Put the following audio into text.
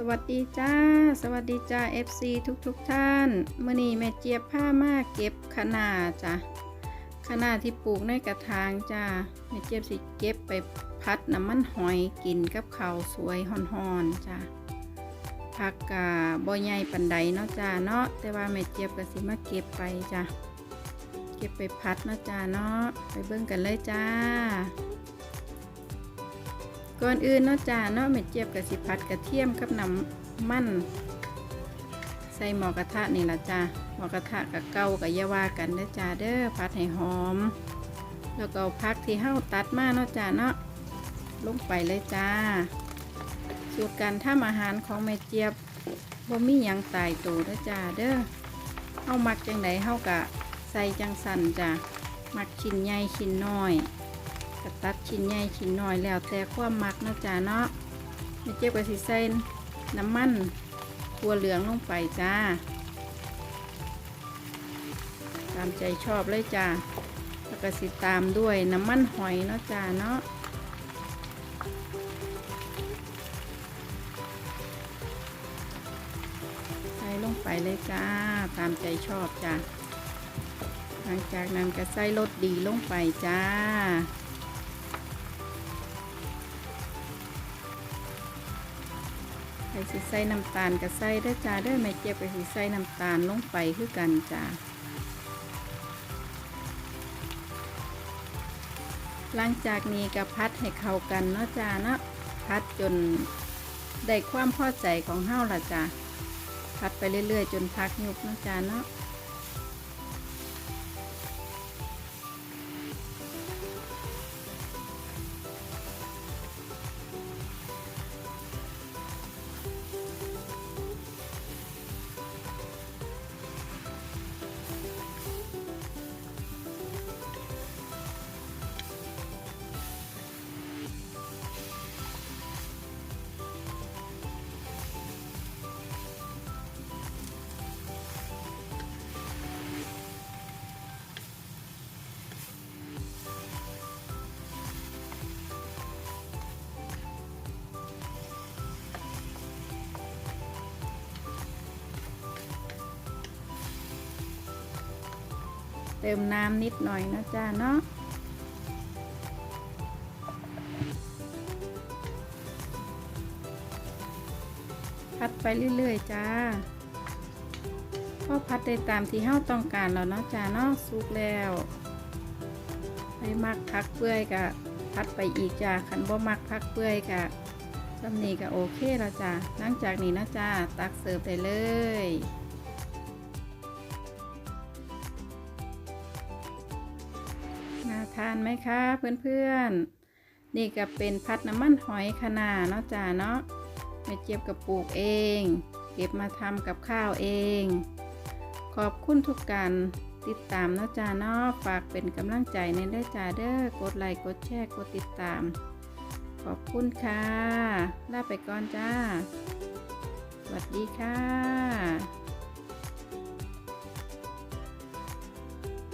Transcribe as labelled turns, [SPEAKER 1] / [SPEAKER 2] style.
[SPEAKER 1] สวัสดีจ้า สวัสดีจ้า FC ทุกทุกท่านมื่อนี้แม่เจี๊ยบผ้ามาเก็บคะน้าจ้ะคะน้าที่ปลูกในกระถางจ้าแม่เจี๊ยบสิเก็บไปพัดน้ำมันหอยกินกับข้าวสวยห่อนๆจ้าผักกาบ่ใหญ่ปันใดเนาะจ้าเนาะแต่ว่าแม่เจี๊ยบก็สิมาเก็บไปจ้าเก็บไปพัดเนาะจ้าเนาะไปเบิ่งกันเลยจ้า ก่อนอื่นเนาะจ้าเนาะเม็ดเจี๊ยบกับสิพัดกระเทียมกับน้ำมันใส่หม้อกระทะนี่ละจ้าหม้อกระทะกับเกากับยาวากันเด้อจ้าเด้อพัดให้หอม แล้วก็พักที่เฮาตัดมาเนาะจ้าเนาะลงไปเลยจ้าสูตรการทำอาหารของแม่เจี๊ยบบ่มียังตายตัวเด้อจ้าเด้อเฮามักจังไดเฮากะใส่จังสันจ้ามักชิ้นใหญ่ชิ้นน้อย กระตัดชิ้นใหญ่ชิ้นน้อยแล้วแต่ความมักเนาะจ้าเนาะไม่เจ็บกับสิใส่น้ำมันตัวเหลืองลงไปจ้า ตามใจชอบเลยจ้าแล้วก็สิตามด้วยน้ำมันหอยเนาะจ้าเนาะใส่ลงไปเลยจ้า ตามใจชอบจ้าหลังจากนั้นก็ใส่รสดีลงไปจ้า ใส่สิใส่น้ำตาลกับใส่ได้จ้าเด้อแม่เจี๊ยบกับสิใส่น้ำตาลลงไปคือกันจ้าหลังจากนี้ก็พัดให้เข้ากันเนาะจ้าเนาะพัดจนได้ความพอใจของเฮาละจ้าพัดไปเรื่อยๆ จนพักยุบเนาะจ้าเนาะ เติมน้ำนิดหน่อยนะจ้าเนาะพัดไปเรื่อยๆจ้าก็พัดได้ตามที่เฮาต้องการแล้วเนาะจ้าเนาะสุกแล้วไปมักพักเปื่อยกะพัดไปอีกจ้าขันบ่มักพักเปื่อยกะสำนี้ก็โอเคแล้วจ้าหลังจากนี้นะจ้าตักเสิร์ฟได้เลย ทานไหมคะเพื่อนๆ นี่ก็เป็นพัดน้ำมันหอยคะนาเนาะจ้าเนาะแม่เจี๊ยบกับปลูกเอง เก็บมาทำกับข้าวเอง ขอบคุณทุกการติดตามเนาะจ้าเนาะฝากเป็นกำลังใจในได้จ้าเด้อกดไลค์กดแชร์กดติดตาม ขอบคุณค่ะลาไปก่อนจ้าสวัสดีค่ะ